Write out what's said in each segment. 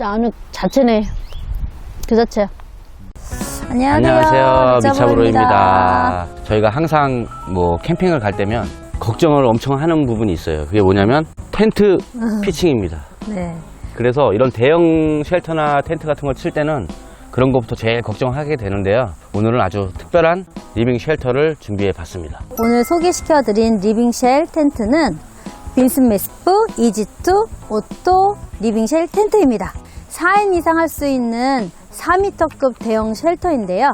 진짜 안육 자체네. 그 자체야. 안녕하세요. 안녕하세요. 미차브로입니다. 저희가 항상 뭐 캠핑을 갈 때면 걱정을 엄청 하는 부분이 있어요. 그게 뭐냐면 텐트 피칭입니다. 네. 그래서 이런 대형 쉘터나 텐트 같은 걸 칠 때는 그런 것부터 제일 걱정하게 되는데요. 오늘은 아주 특별한 리빙 쉘터를 준비해 봤습니다. 오늘 소개시켜드린 리빙쉘 텐트는 빈스메스프 이지2 오토 리빙쉘 텐트입니다. 4인 이상 할 수 있는 4m급 대형 쉘터인데요.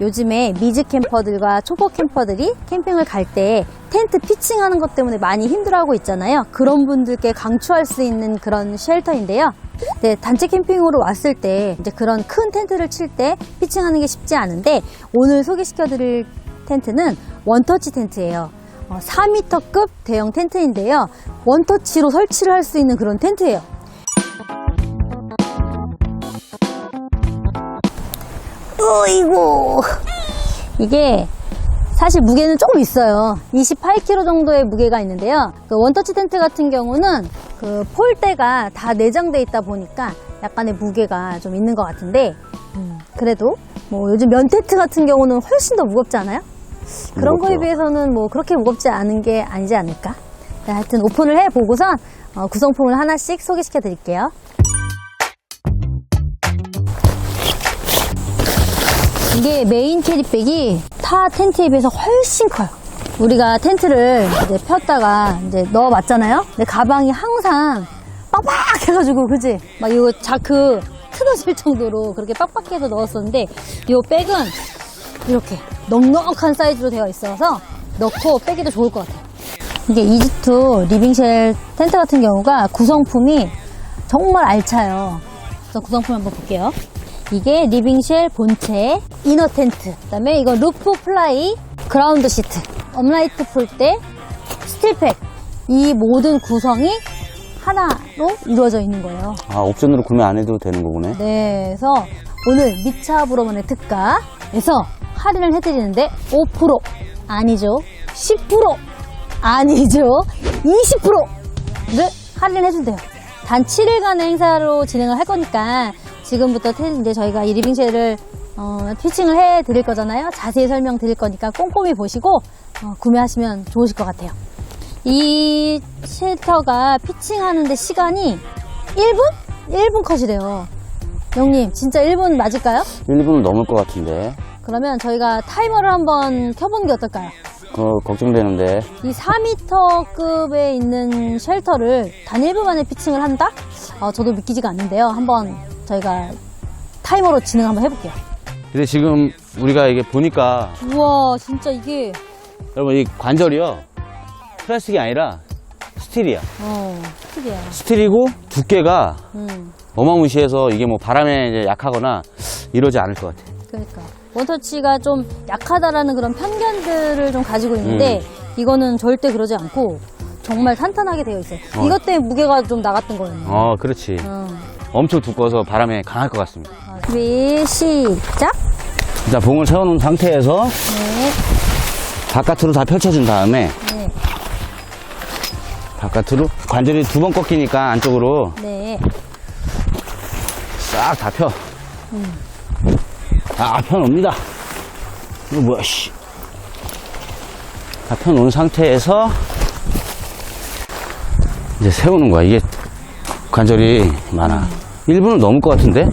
요즘에 미즈 캠퍼들과 초보 캠퍼들이 캠핑을 갈 때 텐트 피칭하는 것 때문에 많이 힘들어하고 있잖아요. 그런 분들께 강추할 수 있는 그런 쉘터인데요. 네, 단체 캠핑으로 왔을 때 이제 그런 큰 텐트를 칠 때 피칭하는 게 쉽지 않은데 오늘 소개시켜 드릴 텐트는 원터치 텐트예요. 어, 4m급 대형 텐트인데요. 원터치로 설치를 할 수 있는 그런 텐트예요. 어이구 이게 사실 무게는 조금 있어요 28kg 정도의 무게가 있는데요 그 원터치 텐트 같은 경우는 그 폴대가 다 내장돼 있다 보니까 약간의 무게가 좀 있는 것 같은데 음, 그래도 뭐 요즘 면 텐트 같은 경우는 훨씬 더 무겁지 않아요? 그런 거에 무겁죠. 비해서는 뭐 그렇게 무겁지 않은 게 아니지 않을까? 네, 하여튼 오픈을 해보고선 어, 구성품을 하나씩 소개시켜 드릴게요. 이게 메인 캐리백이 타 텐트에 비해서 훨씬 커요. 우리가 텐트를 이제 폈다가 이제 넣어봤잖아요. 근데 가방이 항상 빡빡 해가지고, 그지? 막 이거 자크 틀어질 정도로 그렇게 빡빡해서 넣었었는데, 이 백은 이렇게 넉넉한 사이즈로 되어 있어서 넣고 빼기도 좋을 것 같아요. 이게 이지투 리빙쉘 텐트 같은 경우가 구성품이 정말 알차요. 그래서 구성품 한번 볼게요. 이게 리빙쉘 본체, 이너 텐트, 그다음에 이거 루프 플라이, 그라운드 시트, 업라이트 폴대, 스틸팩 이 모든 구성이 하나로 이루어져 있는 거예요. 아, 옵션으로 구매 안 해도 되는 거구네. 네, 그래서 오늘 미차 브로만의 특가에서 할인을 해드리는데 5% 아니죠, 10% 아니죠, 20%를 할인해준대요. 단 7일간의 행사로 진행을 할 거니까 지금부터 태- 이제 저희가 이 리빙쉘을 어, 피칭을 해 드릴 거잖아요. 자세히 설명 드릴 거니까 꼼꼼히 보시고 어, 구매하시면 좋으실 것 같아요. 이 쉘터가 피칭하는데 시간이 1분? 1분 컷이래요. 형님, 진짜 1분 맞을까요? 1분은 넘을 것 같은데. 그러면 저희가 타이머를 한번 켜보는 게 어떨까요? 그거 걱정되는데. 이 4m급에 있는 쉘터를 단 1분 만에 피칭을 한다? 어, 저도 믿기지가 않는데요. 한번 저희가 타이머로 진행 한번 해볼게요. 근데 지금 우리가 이게 보니까 우와, 진짜 이게, 여러분 이 관절이요. 플라스틱이 아니라 스틸이야. 어, 특이해요. 스틸이고 두께가 음, 어마무시해서 이게 뭐 바람에 이제 약하거나 이러지 않을 것 같아. 그러니까. 원터치가 좀 약하다라는 그런 편견들을 좀 가지고 있는데, 이거는 절대 그러지 않고, 정말 탄탄하게 되어 있어요. 어. 이것 때문에 무게가 좀 나갔던 거예요. 어, 그렇지. 어. 엄청 두꺼워서 바람에 강할 것 같습니다. 어, 준비, 시작! 자, 봉을 세워놓은 상태에서 네, 바깥으로 다 펼쳐준 다음에 네, 바깥으로 관절이 두 번 꺾이니까 안쪽으로 네. 싹 다 펴. 다 펴놓습니다. 이거 뭐야, 씨. 다 펴놓은 상태에서 이제 세우는 거야. 이게 관절이 많아. 1분은 넘을 것 같은데?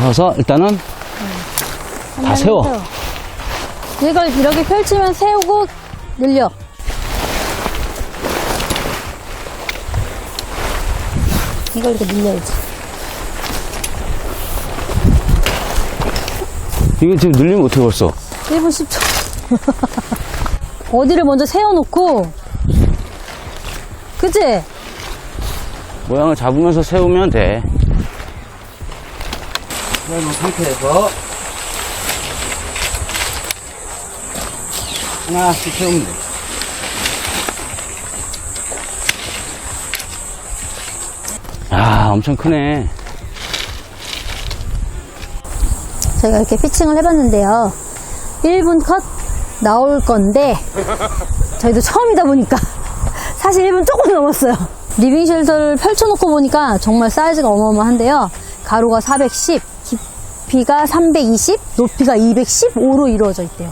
그래서 일단은 다 세워. 이걸 이렇게 펼치면 세우고 늘려. 이걸 이렇게 늘려야지. 이게 지금 늘리면 어떻게 벌써? 1분 10초. 어디를 먼저 세워놓고, 그치? 모양을 잡으면서 세우면 돼. 세워놓은 상태에서 하나씩 세우면 돼. 아, 엄청 크네. 저희가 이렇게 피칭을 해봤는데요. 1분 컷 나올 건데, 저희도 처음이다 보니까, 사실 1분 조금 넘었어요. 리빙 쉘터를 펼쳐놓고 보니까 정말 사이즈가 어마어마한데요. 가로가 410, 깊이가 320, 높이가 215로 이루어져 있대요.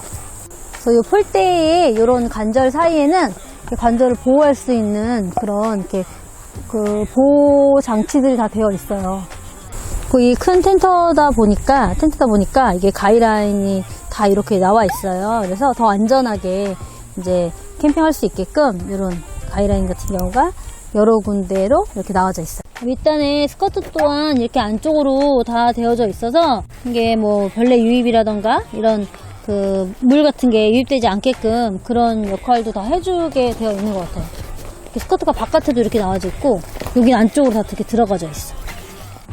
그래서 이 폴대의 이런 관절 사이에는 관절을 보호할 수 있는 그런 이렇게 그 보호 장치들이 다 되어 있어요. 그이큰 텐트다 보니까 텐트다 보니까 이게 가이라인이 다 이렇게 나와 있어요. 그래서 더 안전하게 이제 캠핑할 수 있게끔 이런 가이라인 같은 경우가 여러 군데로 이렇게 나와져 있어요. 밑단에 스커트 또한 이렇게 안쪽으로 다 되어져 있어서 이게 뭐 벌레 유입이라던가 이런 그 물 같은 게 유입되지 않게끔 그런 역할도 다 해주게 되어 있는 것 같아요. 스커트가 바깥에도 이렇게 나와져 있고 여기 안쪽으로 다 이렇게 들어가져 있어.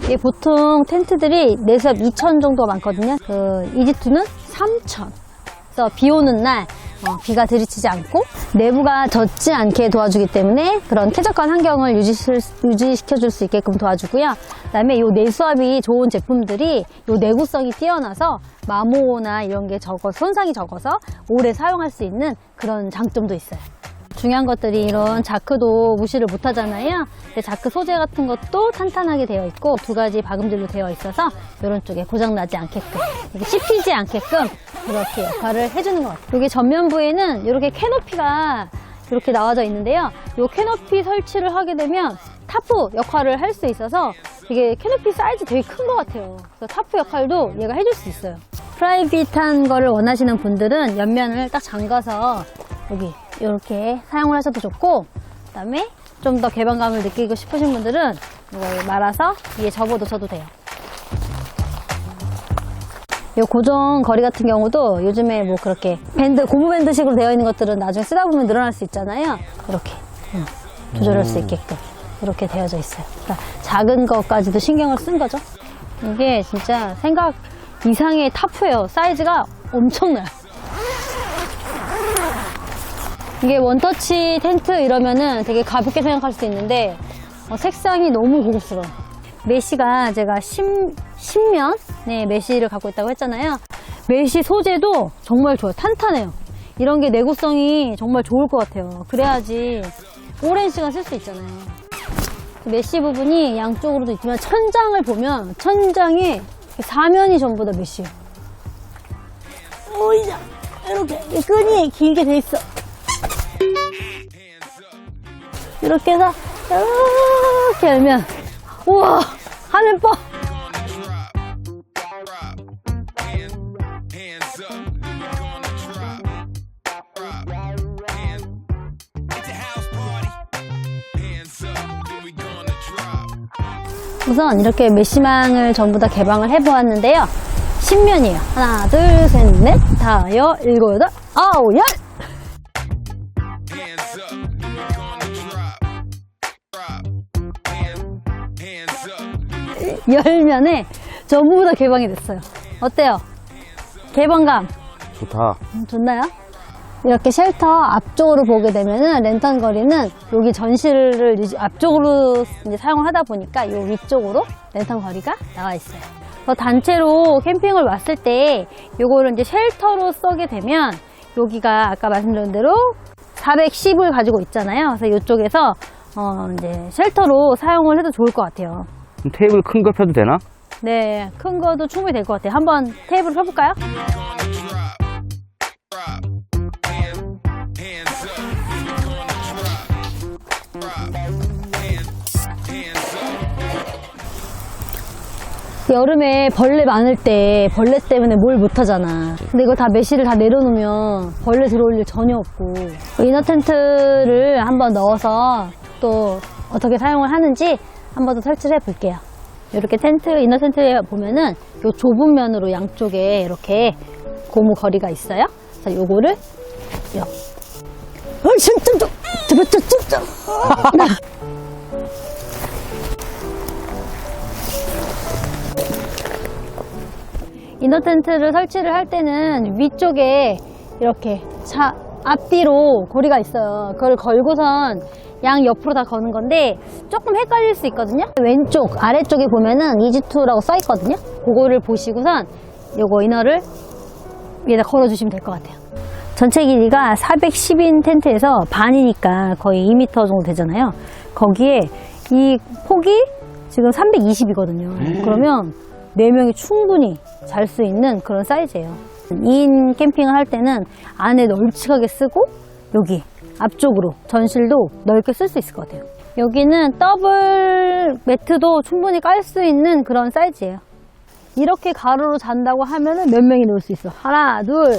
이게 보통 텐트들이 내수압 2,000 정도 많거든요. 그 이집트는 3,000. 그래서 비 오는 날 어, 비가 들이치지 않고 내부가 젖지 않게 도와주기 때문에 그런 쾌적한 환경을 유지 시켜 줄수 있게끔 도와주고요. 그다음에 이 내수압이 좋은 제품들이 이 내구성이 뛰어나서 마모나 이런 게 적어 손상이 적어서 오래 사용할 수 있는 그런 장점도 있어요. 중요한 것들이 이런 자크도 무시를 못 하잖아요. 자크 소재 같은 것도 탄탄하게 되어 있고 두 가지 박음질로 되어 있어서 이런 쪽에 고장 나지 않게끔 이게 씹히지 않게끔 그렇게 역할을 해주는 것 같아요. 여기 전면부에는 이렇게 캐노피가 이렇게 나와져 있는데요. 이 캐노피 설치를 하게 되면 타프 역할을 할 수 있어서 이게 캐노피 사이즈 되게 큰 것 같아요. 그래서 타프 역할도 얘가 해줄 수 있어요. 프라이빗한 거를 원하시는 분들은 옆면을 딱 잠가서 여기 이렇게 사용을 하셔도 좋고 그 다음에 좀 더 개방감을 느끼고 싶으신 분들은 이걸 말아서 위에 접어두셔도 돼요. 이 고정 거리 같은 경우도 요즘에 뭐 그렇게 밴드 고무 밴드식으로 되어 있는 것들은 나중에 쓰다 보면 늘어날 수 있잖아요. 이렇게 음, 조절할 수 있게끔 이렇게 되어져 있어요. 그러니까 작은 것까지도 신경을 쓴 거죠. 이게 진짜 생각 이상의 타프예요. 사이즈가 엄청나요. 이게 원터치 텐트 이러면은 되게 가볍게 생각할 수 있는데 어, 색상이 너무 고급스러워. 메시가 제가 10, 10면 네, 메시를 갖고 있다고 했잖아요. 메시 소재도 정말 좋아요. 탄탄해요. 이런 게 내구성이 정말 좋을 것 같아요. 그래야지 오랜 시간 쓸 수 있잖아요. 메시 부분이 양쪽으로도 있지만 천장을 보면 천장에 사면이 전부 다 메시예요. 오이자 이렇게 이 끈이 길게 돼 있어. 이렇게 해서 이렇게 열면 우와 하늘 뻐. 우선 이렇게 메시망을 전부 다 개방을 해보았는데요 10면이에요 하나 둘 셋 넷 다 여 일곱 여덟 아홉 열 열면에 전부 다 개방이 됐어요 어때요? 개방감 좋다. 음, 좋나요? 이렇게 쉘터 앞쪽으로 보게 되면은 랜턴 거리는 여기 전실을 이제 앞쪽으로 이제 사용을 하다 보니까 이 위쪽으로 랜턴 거리가 나와 있어요. 그래서 단체로 캠핑을 왔을 때 요거를 이제 쉘터로 쓰게 되면 여기가 아까 말씀드린 대로 410을 가지고 있잖아요. 그래서 이쪽에서 어 이제 쉘터로 사용을 해도 좋을 것 같아요. 테이블 큰 거 펴도 되나? 네, 큰 거도 충분히 될 것 같아요. 한번 테이블 펴볼까요? 여름에 벌레 많을 때 벌레 때문에 뭘 못하잖아. 근데 이거 다 메시를 다 내려놓으면 벌레 들어올 일 전혀 없고 이너 텐트를 한번 넣어서 또 어떻게 사용을 하는지 한 번 더 설치를 해볼게요. 이렇게 텐트 이너 텐트에 보면은 요 좁은 면으로 양쪽에 이렇게 고무 거리가 있어요. 그래서 요거를 요. 좀, 좀, 좀. 이너 텐트를 설치를 할 때는 위쪽에 이렇게 차 앞뒤로 고리가 있어요. 그걸 걸고선 양 옆으로 다 거는 건데 조금 헷갈릴 수 있거든요. 왼쪽 아래쪽에 보면은 이지투라고 써 있거든요. 그거를 보시고선 요거 이너를 위에다 걸어 주시면 될 것 같아요. 전체 길이가 410인 텐트에서 반이니까 거의 2m 정도 되잖아요. 거기에 이 폭이 지금 320이거든요. 그러면 4명이 충분히 잘 수 있는 그런 사이즈예요. 2인 캠핑을 할 때는 안에 널찍하게 쓰고 여기 앞쪽으로 전실도 넓게 쓸 수 있을 것 같아요. 여기는 더블 매트도 충분히 깔 수 있는 그런 사이즈예요. 이렇게 가로로 잔다고 하면은 몇 명이 놓을 수 있어? 하나, 둘,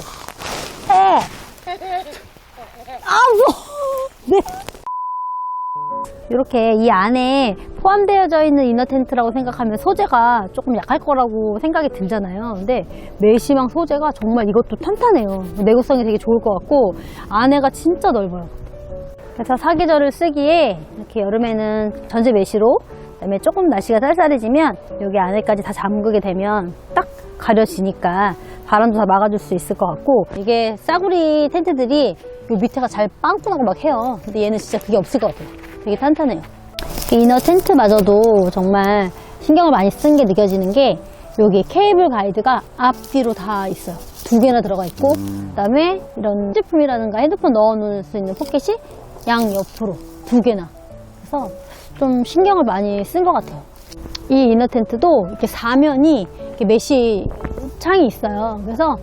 셋. 아우, 네. 이렇게 이 안에 포함되어져 있는 이너 텐트라고 생각하면 소재가 조금 약할 거라고 생각이 들잖아요. 근데 메시망 소재가 정말 이것도 탄탄해요. 내구성이 되게 좋을 것 같고 안에가 진짜 넓어요. 그래서 사계절을 쓰기에 이렇게 여름에는 전체 메시로 그다음에 조금 날씨가 쌀쌀해지면 여기 안에까지 다 잠그게 되면 딱 가려지니까 바람도 다 막아줄 수 있을 것 같고 이게 싸구리 텐트들이 요 밑에가 잘 빵꾸 나고 막 해요. 근데 얘는 진짜 그게 없을 것 같아요. 되게 탄탄해요. 이 이너 텐트마저도 정말 신경을 많이 쓴 게 느껴지는 게 여기 케이블 가이드가 앞뒤로 다 있어요. 두 개나 들어가 있고 그다음에 이런 제품이라든가 핸드폰 넣어놓을 수 있는 포켓이 양 옆으로 두 개나 그래서 좀 신경을 많이 쓴 것 같아요. 이 이너 텐트도 이렇게 사면이 이렇게 메시 창이 있어요. 그래서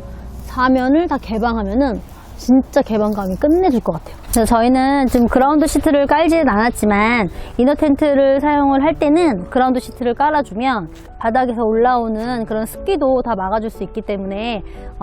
사면을 다 개방하면은 진짜 개방감이 끝내줄 것 같아요. 그래서 저희는 지금 그라운드 시트를 깔지는 않았지만 이너 텐트를 사용을 할 때는 그라운드 시트를 깔아주면 바닥에서 올라오는 그런 습기도 다 막아줄 수 있기 때문에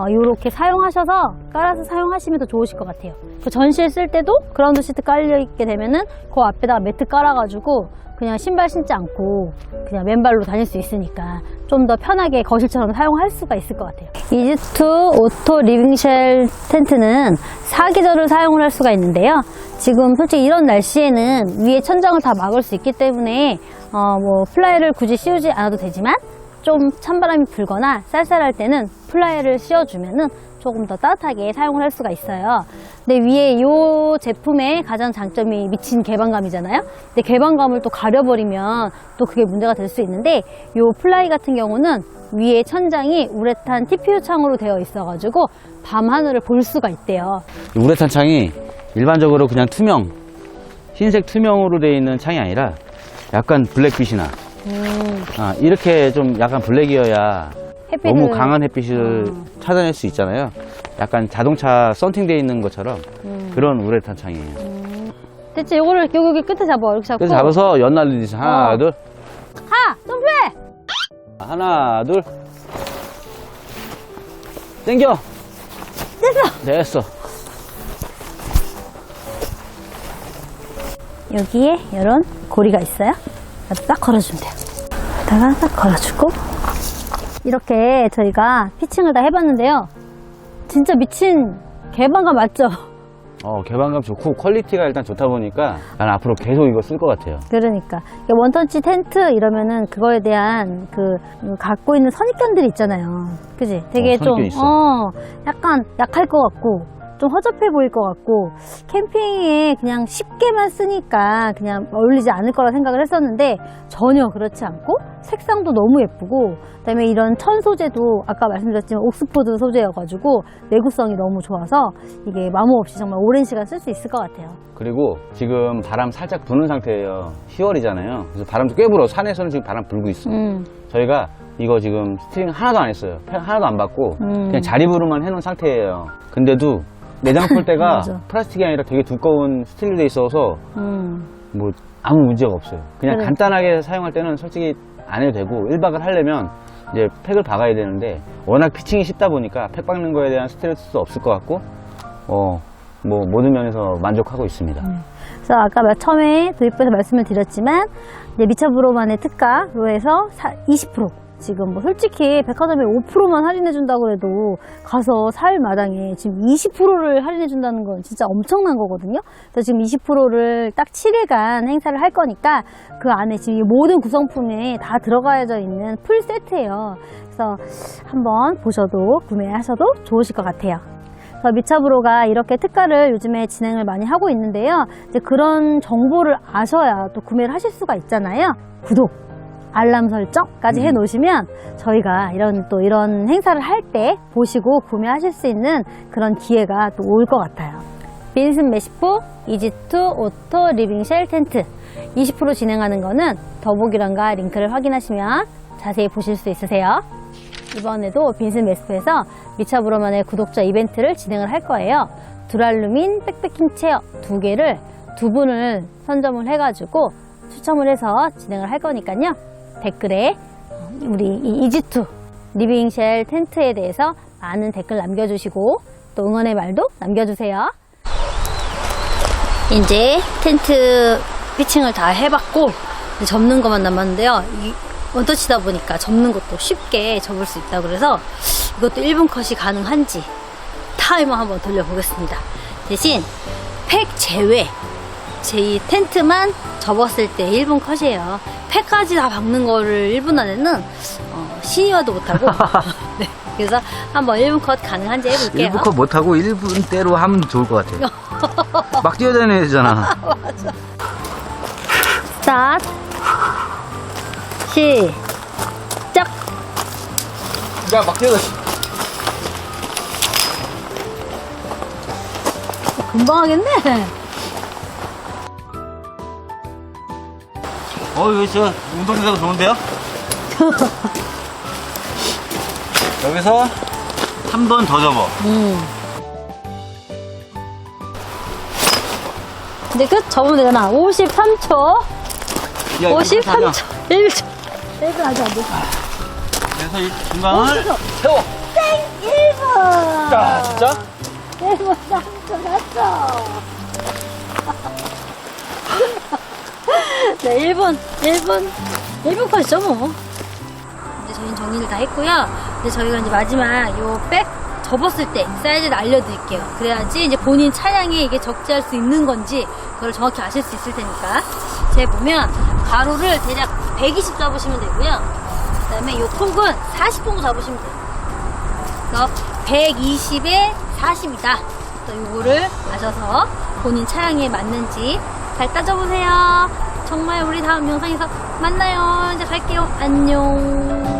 이렇게 사용하셔서 깔아서 사용하시면 더 좋으실 것 같아요. 그 전시에 쓸 때도 그라운드 시트 깔려 있게 되면은 그 앞에다가 매트 깔아가지고 그냥 신발 신지 않고 그냥 맨발로 다닐 수 있으니까 좀 더 편하게 거실처럼 사용할 수가 있을 것 같아요. 이지투 오토 리빙쉘 텐트는 사계절을 사용을 할 수가 있는데 요. 지금 솔직히 이런 날씨에는 위에 천장을 다 막을 수 있기 때문에 어, 뭐 플라이를 굳이 씌우지 않아도 되지만 좀 찬바람이 불거나 쌀쌀할 때는 플라이를 씌워주면은 조금 더 따뜻하게 사용을 할 수가 있어요. 근데 위에 이 제품의 가장 장점이 미친 개방감이잖아요. 근데 개방감을 또 가려버리면 또 그게 문제가 될 수 있는데 이 플라이 같은 경우는 위에 천장이 우레탄 TPU 창으로 되어 있어가지고 밤 하늘을 볼 수가 있대요. 이 우레탄 창이 일반적으로 그냥 투명, 흰색 투명으로 되어 있는 창이 아니라 약간 블랙빛이나 음, 아, 이렇게 좀 약간 블랙이어야 햇빛을 너무 강한 햇빛을 어. 차단할 수 있잖아요. 약간 자동차 썬팅되어 있는 것처럼 음. 그런 우레탄 창이에요. 대체 요거를 여기, 끝에 잡아 이렇게 잡고 잡아서 연날리듯이 하나, 어. 둘, 하! 점프해! 하나, 둘. 땡겨! 됐어! 됐어. 여기에 이런 고리가 있어요. 딱 걸어주면 돼요. 여기다가 딱 걸어주고 이렇게 저희가 피칭을 다 해봤는데요. 진짜 미친 개방감 맞죠? 어, 개방감 좋고 퀄리티가 일단 좋다 보니까 난 앞으로 계속 이거 쓸 것 같아요. 그러니까 원터치 텐트 이러면은 그거에 대한 그 음, 갖고 있는 선입견들이 있잖아요. 그지? 되게 어, 좀 선입견 있어. 어, 약간 약할 것 같고 좀 허접해 보일 것 같고 캠핑에 그냥 쉽게만 쓰니까 그냥 어울리지 않을 거라 생각을 했었는데 전혀 그렇지 않고 색상도 너무 예쁘고 그다음에 이런 천 소재도 아까 말씀드렸지만 옥스포드 소재여가지고 내구성이 너무 좋아서 이게 마모 없이 정말 오랜 시간 쓸 수 있을 것 같아요. 그리고 지금 바람 살짝 부는 상태예요. 10월이잖아요. 그래서 바람도 꽤 불어. 산에서는 지금 바람 불고 있어. 음. 저희가 이거 지금 스트링 하나도 안 했어요. 펜 하나도 안 받고 음. 그냥 자리부르만 해놓은 상태예요. 근데도 내장 폴대가 맞아. 플라스틱이 아니라 되게 두꺼운 스틸로 돼 있어서 음. 뭐 아무 문제가 없어요. 그냥 그래. 간단하게 사용할 때는 솔직히 안 해도 되고 1박을 하려면 이제 팩을 박아야 되는데 워낙 피칭이 쉽다 보니까 팩 박는 거에 대한 스트레스도 없을 것 같고 어 뭐 모든 면에서 만족하고 있습니다. 그래서 아까 마- 처음에 도입부에서 말씀을 드렸지만 이제 미차브로만의 특가로 해서 사- 20% 지금 뭐 솔직히 백화점에 5%만 할인해 준다고 해도 가서 살 마당에 지금 20%를 할인해 준다는 건 진짜 엄청난 거거든요. 그래서 지금 20%를 딱 7일간 행사를 할 거니까 그 안에 지금 이 모든 구성품이 다 들어가져 있는 풀 세트예요. 그래서 한번 보셔도 구매하셔도 좋으실 것 같아요. 미차브로가 이렇게 특가를 요즘에 진행을 많이 하고 있는데요. 이제 그런 정보를 아셔야 또 구매를 하실 수가 있잖아요. 구독 알람 설정까지 해 놓으시면 저희가 이런 또 이런 행사를 할 때 보시고 구매하실 수 있는 그런 기회가 또 올 것 같아요. 빈슨 메시포 이지투 오토 리빙쉘 텐트 20% 진행하는 거는 더보기란과 링크를 확인하시면 자세히 보실 수 있으세요. 이번에도 빈슨 메스프에서 미차 브로만의 구독자 이벤트를 진행을 할 거예요. 두랄루민 백패킹 체어 두 개를 두 분을 선점을 해가지고 추첨을 해서 진행을 할 거니까요. 댓글에 우리 이 이지투 리빙쉘 텐트에 대해서 많은 댓글 남겨주시고 또 응원의 말도 남겨주세요. 이제 텐트 피칭을 다 해봤고 접는 것만 남았는데요. 이 원터치다 보니까 접는 것도 쉽게 접을 수 있다 그래서 이것도 1분 컷이 가능한지 타이머 한번 돌려보겠습니다. 대신 팩 제외 제 이 텐트만 접었을 때 1분 컷이에요. 팩까지 다 박는 거를 1분 안에는 어, 신이와도 못하고 네, 그래서 한번 1분 컷 가능한지 해볼게요. 1분 컷 못하고 1분대로 하면 좋을 것 같아. 막 뛰어다녀야 되잖아. 스타트 시작 야, 막 뛰어다녀. 금방 하겠네 어, 이거 진짜 운동되고 좋은데요? 여기서 한 번 더 접어. 음. 이제 끝 접으면 되잖아 53초 야, 53초 1초 1분 아직 안 됐어 그래서 이 중간을 세워. 1분 자, 진짜? 1분 3초 났어 네 1분 1분 1분 컷이죠 뭐. 이제 저희는 정리를 다 했고요. 근데 저희가 이제 마지막 요 백 접었을 때 사이즈를 알려드릴게요. 그래야지 이제 본인 차량에 이게 적재할 수 있는 건지 그걸 정확히 아실 수 있을 테니까. 제가 보면 가로를 대략 120 잡으시면 되고요. 그 다음에 요 톡은 40 정도 잡으시면 돼요. 그래서 120에 40이다. 또 요거를 아셔서 본인 차량에 맞는지 잘 따져보세요. 정말 우리 다음 영상에서 만나요. 이제 갈게요. 안녕.